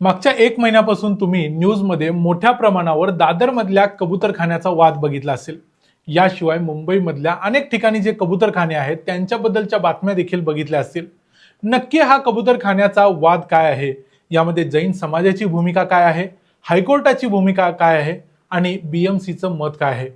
मागच्या एक महिन्यापासून तुम्ही न्यूजमध्ये मोठ्या प्रमाणावर दादरमधल्या कबूतरखान्याचा वाद बघितला असेल. याशिवाय मुंबईमधल्या अनेक ठिकाणी जे कबूतरखाने आहेत त्यांच्याबद्दलच्या बातम्या देखील बघितल्या असतील. नक्की हा कबूतरखान्याचा वाद काय आहे? यामध्ये जैन समाजाची भूमिका काय आहे? हायकोर्टाची भूमिका काय आहे? आणि बी एम सीचं मत काय आहे?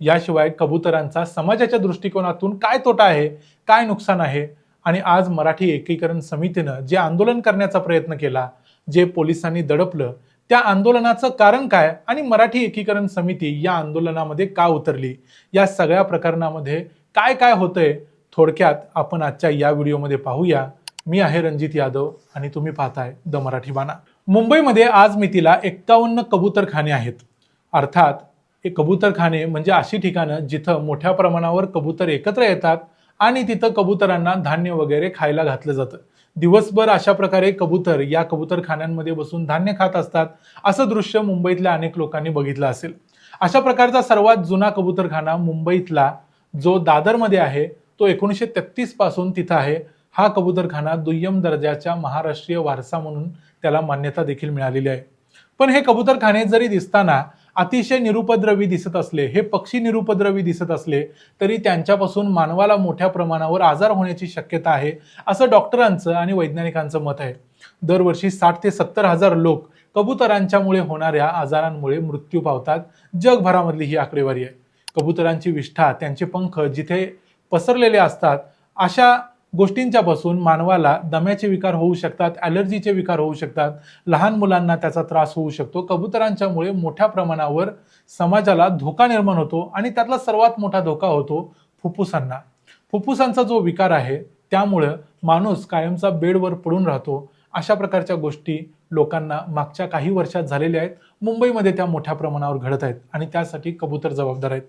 याशिवाय कबुतरांचा समाजाच्या दृष्टिकोनातून काय तोटा आहे? काय नुकसान आहे? आणि आज मराठी एकीकरण समितीनं जे आंदोलन करण्याचा प्रयत्न केला जे पोलिसांनी दडपलं त्या आंदोलनाचं कारण काय आणि मराठी एकीकरण समिती या आंदोलनामध्ये का उतरली? या सगळ्या प्रकरणामध्ये काय काय होतंय? थोडक्यात आपण आजच्या या व्हिडिओमध्ये पाहूया. मी आहे रणजित यादव आणि तुम्ही पाहताय द मराठी बाणा. मुंबईमध्ये आज मितीला एक्कावन्न कबूतरखाने आहेत. अर्थात हे कबूतरखाने म्हणजे अशी ठिकाणं जिथं मोठ्या प्रमाणावर कबूतर एकत्र येतात आणि तिथं कबुतरांना धान्य वगैरे खायला घातलं जातं. दिवसभर अशा प्रकारे कबूतर या कबूतरखान्यांमध्ये बसून धान्य खात असतात असं दृश्य मुंबईतल्या अनेक लोकांनी बघितलं असेल. अशा प्रकारचा सर्वात जुना कबूतरखाना मुंबईतला जो दादरमध्ये आहे तो एकोणीसशे तेहतीसपासून तिथं आहे. हा कबूतरखाना दुय्यम दर्जाच्या महाराष्ट्रीय वारसा म्हणून त्याला मान्यता देखील मिळालेली आहे. पण हे कबूतरखाने जरी दिसताना अतिशय निरुपद्रवी दिसत असले हे पक्षी निरुपद्रवी दिसत असले तरी त्यांच्यापासून मानवाला मोठ्या प्रमाणावर आजार होण्याची शक्यता आहे असं डॉक्टरांचं आणि वैज्ञानिकांचं मत आहे. दरवर्षी साठ ते सत्तर हजार लोक कबुतरांच्यामुळे होणाऱ्या आजारांमुळे मृत्यू पावतात. जगभरामधली ही आकडेवारी आहे. कबुतरांची विष्ठा त्यांचे पंख जिथे पसरलेले असतात अशा गोष्टींच्या पासून मानवाला दम्याचे विकार होऊ शकतात ॲलर्जीचे विकार होऊ शकतात लहान मुलांना त्याचा त्रास होऊ शकतो. कबुतरांच्यामुळे मोठ्या प्रमाणावर समाजाला धोका निर्माण होतो आणि त्यातला सर्वात मोठा धोका होतो फुफ्फुसांना. फुफ्फुसांचा जो विकार आहे त्यामुळं माणूस कायमचा बेडवर पडून राहतो. अशा प्रकारच्या गोष्टी लोकांना मागच्या काही वर्षात झालेल्या आहेत. मुंबईमध्ये त्या मोठ्या प्रमाणावर घडत आहेत आणि त्यासाठी कबूतर जबाबदार आहेत.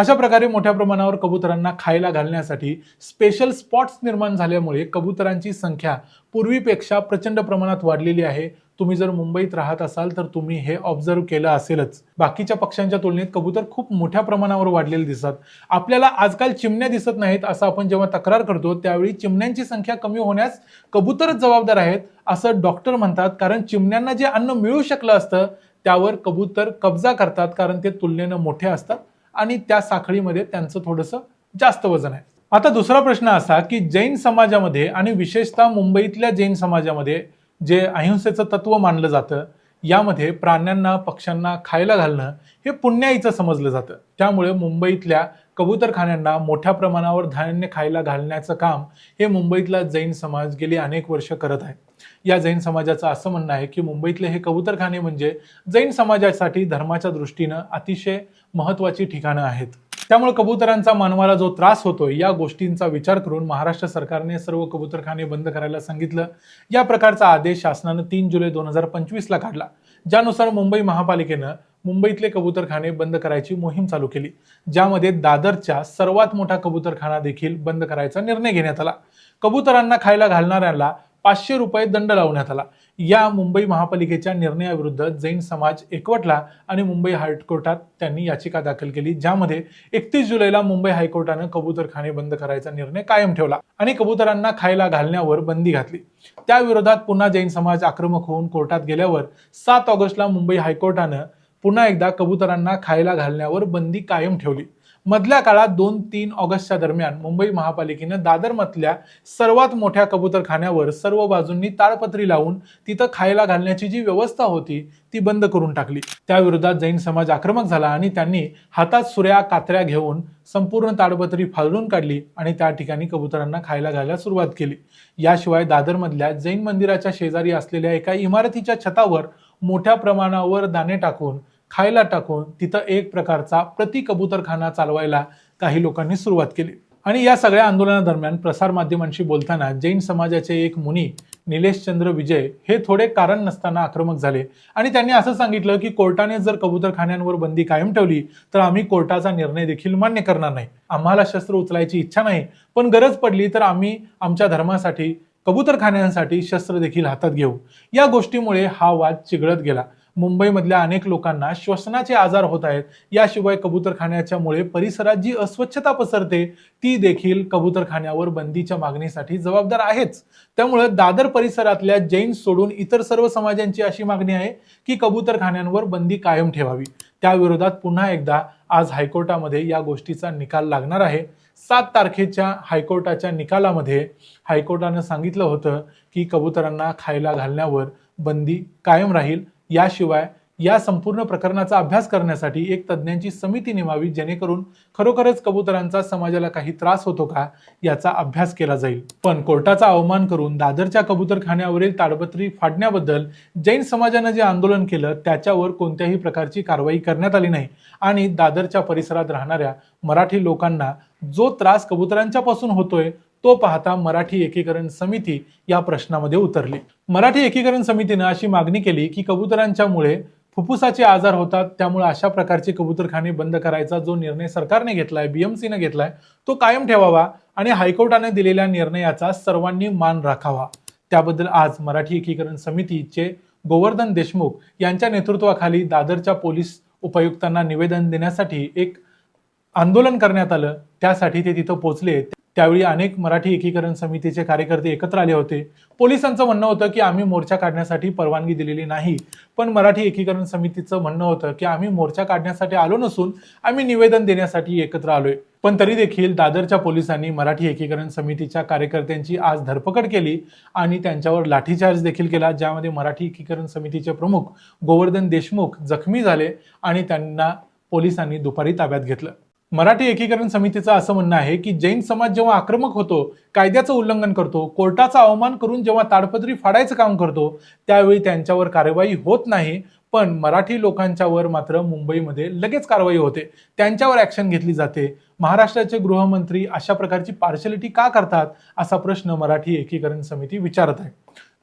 अशा प्रकारे मोठ्या प्रमाणावर कबुतरांना खायला घालण्यासाठी स्पेशल स्पॉट्स निर्माण झाल्यामुळे कबुतरांची संख्या पूर्वीपेक्षा प्रचंड प्रमाणात वाढलेली आहे. तुम्ही जर मुंबईत राहत असाल तर तुम्ही हे ऑब्झर्व केलं असेलच. बाकीच्या पक्ष्यांच्या तुलनेत कबूतर खूप मोठ्या प्रमाणावर वाढलेले दिसतात. आपल्याला आजकाल चिमण्या दिसत नाहीत असं आपण जेव्हा तक्रार करतो त्यावेळी चिमण्यांची संख्या कमी होण्यास कबूतरच जबाबदार आहेत असं डॉक्टर म्हणतात. कारण चिमण्यांना जे अन्न मिळू शकलं असतं त्यावर कबूतर कब्जा करतात. कारण ते तुलनेनं मोठे असतात. आणि त्या साखळीमध्ये त्यांचं थोडंसं जास्त वजन आहे. आता दुसरा प्रश्न असा की जैन समाजामध्ये आणि विशेषतः मुंबईतल्या जैन समाजामध्ये जे अहिंसेचं तत्व मानलं जातं यामध्ये प्राण्यांना पक्ष्यांना खायला घालणं हे पुण्याईचं समजलं जातं. त्यामुळे मुंबईतल्या कबूतरखान्यांना मोठ्या प्रमाणावर धान्य खायला घालण्याचं काम हे मुंबईतला जैन समाज गेली अनेक वर्ष करत आहे. या जैन समाजाचं असं म्हणणं आहे की मुंबईतले हे कबूतरखाने म्हणजे जैन समाजासाठी धर्माच्या दृष्टीनं अतिशय महत्त्वाची ठिकाणं आहेत. त्यामुळे कबुतरांचा मानवाला जो त्रास होतोय या गोष्टींचा विचार करून महाराष्ट्र सरकारने सर्व कबूतरखाने बंद करायला सांगितलं. या प्रकारचा आदेश शासनानं तीन जुलै दोन हजार पंचवीसला काढला. ज्यानुसार मुंबई महापालिकेनं मुंबईतले कबूतरखाने बंद करायची मोहीम चालू केली ज्यामध्ये दादरच्या सर्वात मोठा कबूतरखाना देखील बंद करायचा निर्णय घेण्यात आला. कबुतरांना खायला घालणाऱ्याला पाचशे रुपये दंड लावण्यात आला. या मुंबई महापालिकेच्या निर्णयाविरुद्ध जैन समाज एकवटला आणि मुंबई हायकोर्टात त्यांनी याचिका दाखल केली ज्यामध्ये एकतीस जुलैला मुंबई हायकोर्टानं कबूतरखाने बंद करायचा निर्णय कायम ठेवला आणि कबुतरांना खायला घालण्यावर बंदी घातली. त्याविरोधात पुन्हा जैन समाज आक्रमक होऊन कोर्टात गेल्यावर सात ऑगस्टला मुंबई हायकोर्टानं पुन्हा एकदा कबुतरांना खायला घालण्यावर बंदी कायम ठेवली. मधल्या काळात दोन तीन ऑगस्टच्या दरम्यान मुंबई महापालिकेनं दादरमधल्या सर्वात मोठ्या कबूतरखान्यावर सर्व बाजूंनी ताळपत्री लावून तिथं खायला घालण्याची जी व्यवस्था होती ती बंद करून टाकली. त्याविरोधात जैन समाज आक्रमक झाला आणि त्यांनी हातात सुऱ्या कात्र्या घेऊन संपूर्ण ताडपत्री फालून काढली आणि त्या ठिकाणी कबुतरांना खायला घालायला सुरुवात केली. याशिवाय दादरमधल्या जैन मंदिराच्या शेजारी असलेल्या एका इमारतीच्या छतावर मोठ्या प्रमाणावर दाणे टाकून खायला टाकून तिथं एक प्रकारचा प्रति कबूतरखाना चालवायला काही लोकांनी सुरुवात केली. आणि या सगळ्या आंदोलनादरम्यान प्रसारमाध्यमांशी बोलताना जैन समाजाचे एक मुनी निलेशचंद्र विजय हे थोडे कारण नसताना आक्रमक झाले. आणि त्यांनी असं सांगितलं की कोर्टाने जर कबूतरखान्यांवर बंदी कायम ठेवली तर आम्ही कोर्टाचा निर्णय देखील मान्य करणार नाही. आम्हाला शस्त्र उचलायची इच्छा नाही पण गरज पडली तर आम्ही आमच्या धर्मासाठी कबूतरखान्यांसाठी शस्त्र देखील हातात घेऊ. या गोष्टीमुळे हा वाद चिघळत गेला. मुंबईमधल्या अनेक लोकांना श्वसनाचे आजार होत आहेत. याशिवाय कबूतरखान्याच्यामुळे परिसरात जी अस्वच्छता पसरते ती देखील कबूतरखान्यावर बंदीच्या मागणीसाठी जबाबदार आहेच. त्यामुळे दादर परिसरातल्या जैन सोडून इतर सर्व समाजांची अशी मागणी आहे की कबूतरखान्यांवर बंदी कायम ठेवावी. त्याविरोधात पुन्हा एकदा आज हायकोर्टामध्ये या गोष्टीचा निकाल लागणार आहे. सात तारखेच्या हायकोर्टाच्या निकालामध्ये हायकोर्टानं सांगितलं होतं की कबुतरांना खायला घालण्यावर बंदी कायम राहील. याशिवाय या संपूर्ण प्रकरणाचा अभ्यास करण्यासाठी एक तज्ज्ञांची समिती नेमावी जेणेकरून खरोखरच कबुतरांचा समाजाला काही त्रास होतो का याचा अभ्यास केला जाईल. पण कोर्टाचा अवमान करून दादरच्या कबुतरखान्यावरील ताडपत्री फाडण्याबद्दल जैन समाजानं जे आंदोलन केलं त्याच्यावर कोणत्याही प्रकारची कारवाई करण्यात आली नाही. आणि दादरच्या परिसरात राहणाऱ्या मराठी लोकांना जो त्रास कबुतरांच्या पासून होतोय तो पाहता मराठी एकीकरण समिती या प्रश्नामध्ये उतरली. मराठी एकीकरण समितीनं अशी मागणी केली की कबुतरांच्यामुळे फुफ्फुसाचे आजार होतात त्यामुळे अशा प्रकारचे कबूतरखाने बंद करायचा जो निर्णय सरकारने घेतलाय बीएमसीनं घेतलाय तो कायम ठेवावा आणि हायकोर्टाने दिलेल्या निर्णयाचा सर्वांनी मान राखावा. त्याबद्दल आज मराठी एकीकरण समितीचे गोवर्धन देशमुख यांच्या नेतृत्वाखाली दादरच्या पोलीस उपायुक्तांना निवेदन देण्यासाठी एक आंदोलन करण्यात आलं. त्यासाठी ते तिथं पोहोचले. त्यावेळी अनेक मराठी एकीकरण समितीचे कार्यकर्ते एकत्र आले होते. पोलिसांचं म्हणणं होतं की आम्ही मोर्चा काढण्यासाठी परवानगी दिलेली नाही. पण मराठी एकीकरण समितीचं म्हणणं होतं की आम्ही मोर्चा काढण्यासाठी आलो नसून आम्ही निवेदन देण्यासाठी एकत्र आलोय. पण तरी देखील दादरच्या पोलिसांनी मराठी एकीकरण समितीच्या कार्यकर्त्यांची आज धरपकड केली आणि त्यांच्यावर लाठीचार्ज देखील केला ज्यामध्ये मराठी एकीकरण समितीचे प्रमुख गोवर्धन देशमुख जखमी झाले आणि त्यांना पोलिसांनी दुपारी ताब्यात घेतलं. मराठी एकीकरण समितीचं असं म्हणणं आहे की जैन समाज जेव्हा आक्रमक होतो कायद्याचं उल्लंघन करतो कोर्टाचा अवमान करून जेव्हा ताडपत्री फाडायचं काम करतो त्यावेळी त्यांच्यावर कारवाई होत नाही. पण मराठी लोकांच्यावर मात्र मुंबईमध्ये लगेच कारवाई होते. त्यांच्यावर ऍक्शन घेतली जाते. महाराष्ट्राचे गृहमंत्री अशा प्रकारची पार्शलिटी का करतात? असा प्रश्न मराठी एकीकरण समिती विचारत आहे.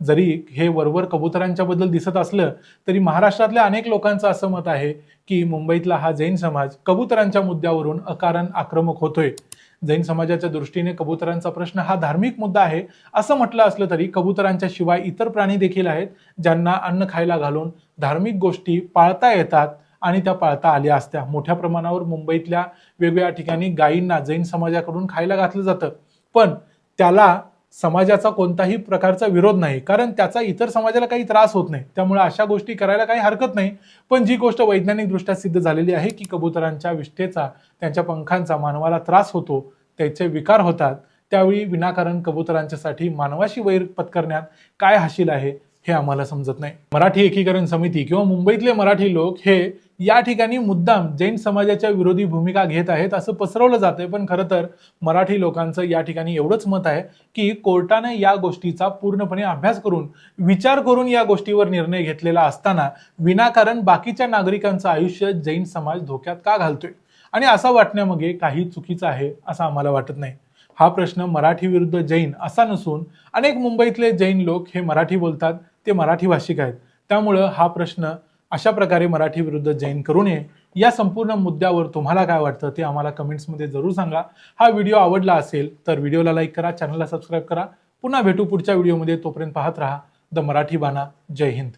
जरी हे वरवर कबुतरांच्या बद्दल दिसत असलं तरी महाराष्ट्रातल्या अनेक लोकांचं असं मत आहे की मुंबईतला हा जैन समाज कबुतरांच्या मुद्द्यावरून अकारण आक्रमक होतोय. जैन समाजाच्या दृष्टीने कबुतरांचा प्रश्न हा धार्मिक मुद्दा आहे. असं म्हटलं असलं तरी कबुतरांच्या शिवाय इतर प्राणी देखील आहेत ज्यांना अन्न खायला घालून धार्मिक गोष्टी पाळता येतात आणि त्या पाळता आल्या असत्या. मोठ्या प्रमाणावर मुंबईतल्या वेगवेगळ्या ठिकाणी गायींना जैन समाजाकडून खायला घातलं जातं. पण त्याला समाजाचा कोणताही प्रकारचा विरोध नाही. कारण त्याचा इतर समाजाला काही त्रास होत नाही. त्यामुळे अशा गोष्टी करायला काही हरकत नाही. पण जी गोष्ट वैज्ञानिकदृष्ट्या सिद्ध झालेली आहे की कबुतरांच्या विष्ठेचा त्यांच्या पंखांचा मानवाला त्रास होतो त्याचे विकार होतात. त्यावेळी विनाकारण कबुतरांच्यासाठी मानवाशी वैर पत्करण्यात काय हाशील आहे हे आम्हाला समजत नाही. मराठी एकीकरण समिती किंवा मुंबईतले मराठी लोक हे या ठिकाणी मुद्दाम जैन समाजाच्या विरोधी भूमिका घेत आहेत असं पसरवलं जातंय. पण खरं तर मराठी लोकांचं या ठिकाणी एवढंच मत आहे की कोर्टाने या गोष्टीचा पूर्णपणे अभ्यास करून विचार करून या गोष्टीवर निर्णय घेतलेला असताना विनाकारण बाकीच्या नागरिकांचं आयुष्य जैन समाज धोक्यात का घालतोय? आणि असं वाटण्यामागे काही चुकीचं आहे असं आम्हाला वाटत नाही. हा प्रश्न मराठी विरुद्ध जैन असा नसून अनेक मुंबईतले जैन लोक हे मराठी बोलतात ते मराठी भाषिक आहेत. त्यामुळं हा प्रश्न अशा प्रकारे मराठी विरुद्ध जैन करू नये. या संपूर्ण मुद्द्यावर तुम्हाला काय वाटतं ते आम्हाला कमेंट्समध्ये जरूर सांगा. हा व्हिडिओ आवडला असेल तर व्हिडिओला लाईक करा चॅनलला सबस्क्राईब करा. पुन्हा भेटू पुढच्या व्हिडिओमध्ये. तोपर्यंत पाहत राहा द मराठी बाणा. जय हिंद.